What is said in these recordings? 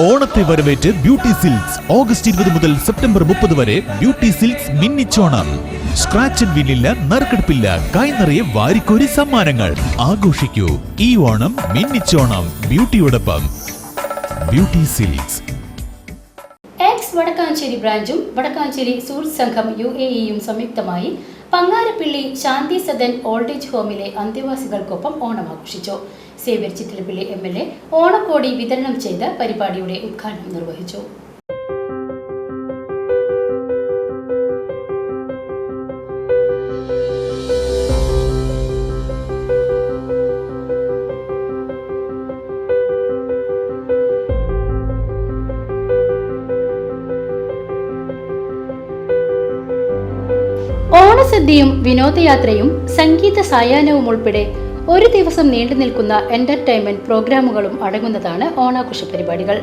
ഓണത്തെ വരവേറ്റ് beauty silks. August ഇരുപത് മുതൽ സെപ്റ്റംബർ മുപ്പത് വരെ ബ്യൂട്ടി സിൽക്സ് മിന്നിച്ചോണം. സ്ക്രാച്ച് ആൻഡ് വിന്നില്ല നറുക്കെടുപ്പില്ല. കൈ നിറയെ വാരിക്കോരി സമ്മാനങ്ങൾ. ആഘോഷിക്കൂ. ഈ ഓണം മിന്നിച്ചോണം. ബ്യൂട്ടിയോടൊപ്പം. Beauty Silks. എക്സ് വടക്കാഞ്ചേരി ബ്രാഞ്ചും വടക്കാഞ്ചേരി സൂർ സംഘം യു എ ഇയും സംയുക്തമായി പങ്ങാരപ്പിള്ളി ശാന്തി സദൻ ഓൾഡ് ഏജ് ഹോമിലെ അന്തേവാസികൾക്കൊപ്പം ഓണം ആഘോഷിച്ചു Xavier Chittilappilly M L A ഓണക്കോടി വിതരണം ചെയ്ത് പരിപാടിയുടെ ഉദ്ഘാടനം നിർവഹിച്ചു. ഓണസദ്യയും വിനോദയാത്രയും സംഗീത സായാഹ്നവും ഉൾപ്പെടെ ഒരു ദിവസം നീണ്ടു നിൽക്കുന്ന എന്റർടൈൻമെന്റ് പ്രോഗ്രാമുകളും അടങ്ങുന്നതാണ് ഓണാഘോഷ പരിപാടികൾ.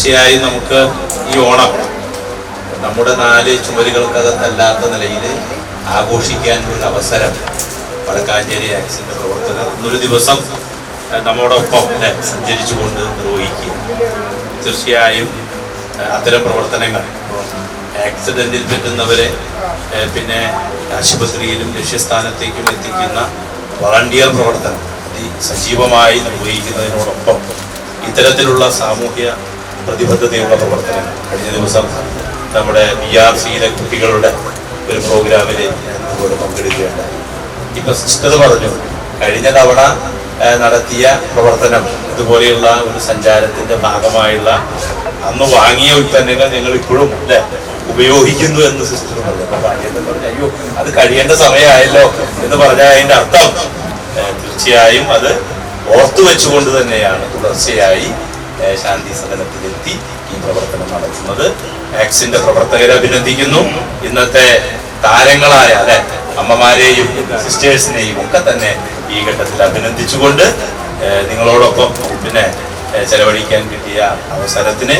തീർച്ചയായും നമുക്ക് ഈ ഓണം നമ്മുടെ നാല് ചുമരുകൾക്കകത്തല്ലാത്ത നിലയിൽ ആഘോഷിക്കാൻ ഒരു അവസരം വടക്കാഞ്ചേരി ആക്സിന്റെ പ്രവർത്തകർ ഇന്നൊരു ദിവസം നമ്മോടൊപ്പം സഞ്ചരിച്ചുകൊണ്ട് നിർവഹിക്കുക തീർച്ചയായും അത്തരം പ്രവർത്തനങ്ങൾ ആക്സിഡന്റിൽ പറ്റുന്നവരെ പിന്നെ ആശുപത്രിയിലും ലക്ഷ്യസ്ഥാനത്തേക്കും എത്തിക്കുന്ന വളണ്ടിയർ പ്രവർത്തനം സജീവമായി നിർവഹിക്കുന്നതിനോടൊപ്പം ഇത്തരത്തിലുള്ള സാമൂഹ്യ പ്രതിബദ്ധതയുള്ള പ്രവർത്തനം. കഴിഞ്ഞ ദിവസം നമ്മുടെ ബി ആർ സിയിലെ കുട്ടികളുടെ ഒരു പ്രോഗ്രാമിൽ ഞാൻ ഇതുപോലെ പങ്കെടുക്കുകയുണ്ടായി. ഇപ്പൊ സിസ്റ്റർ പറഞ്ഞു കഴിഞ്ഞ തവണ നടത്തിയ പ്രവർത്തനം ഇതുപോലെയുള്ള ഒരു സഞ്ചാരത്തിന്റെ ഭാഗമായുള്ള അന്ന് വാങ്ങിയ ഉൽപ്പന്നങ്ങൾ ഞങ്ങൾ ഇപ്പോഴും ഉപയോഗിക്കുന്നു എന്ന് സിസ്റ്റർ പറഞ്ഞു. അപ്പൊ ഭാഗ്യത്തെ പറഞ്ഞു അയ്യോ അത് കഴിയേണ്ട സമയമായല്ലോ എന്ന് പറഞ്ഞാൽ അതിന്റെ അർത്ഥം തീർച്ചയായും അത് ഓർത്തു വെച്ചുകൊണ്ട് തന്നെയാണ് തുടർച്ചയായി ശാന്തി സദനത്തിലെത്തി ഈ പ്രവർത്തനം നടത്തുന്നത്. ആക്സിന്റെ പ്രവർത്തകരെ അഭിനന്ദിക്കുന്നു. ഇന്നത്തെ താരങ്ങളായ അല്ലെ അമ്മമാരെയും സിസ്റ്റേഴ്സിനെയും ഒക്കെ തന്നെ ഈ ഘട്ടത്തിൽ അഭിനന്ദിച്ചുകൊണ്ട് നിങ്ങളോടൊപ്പം പിന്നെ ചെലവഴിക്കാൻ കിട്ടിയ അവസരത്തിന്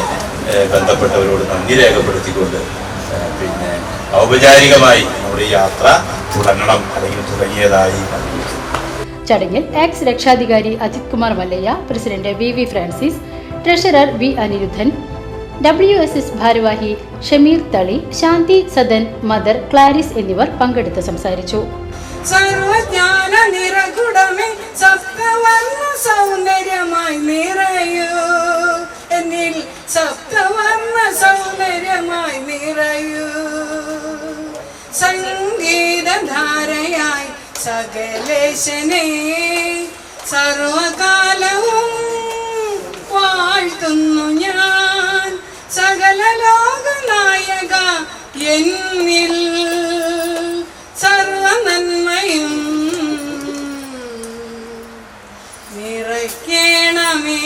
ബന്ധപ്പെട്ടവരോട് നന്ദി രേഖപ്പെടുത്തിക്കൊണ്ട് പിന്നെ ഔപചാരികമായി നമ്മുടെ യാത്ര തുടങ്ങണം അല്ലെങ്കിൽ തുടങ്ങിയതായി ചടങ്ങിൽ എക്സ് രക്ഷാധികാരി Ajith Kumar Mallayya president V V Francis treasurer V Anirudhan W S S ഭാരവാഹി ഷമീർ തളി ശാന്തി സദൻ മദർ ക്ലാരിസ് എന്നിവർ പങ്കെടുത്ത് സംസാരിച്ചു. സൗന്ദര്യമായി നിറയൂ. എന്നിൽ സൗന്ദര്യമായി നിറയൂ. സർവകാലവും എന്നിൽ സർവനന്മയും നിറയ്ക്കണമേ.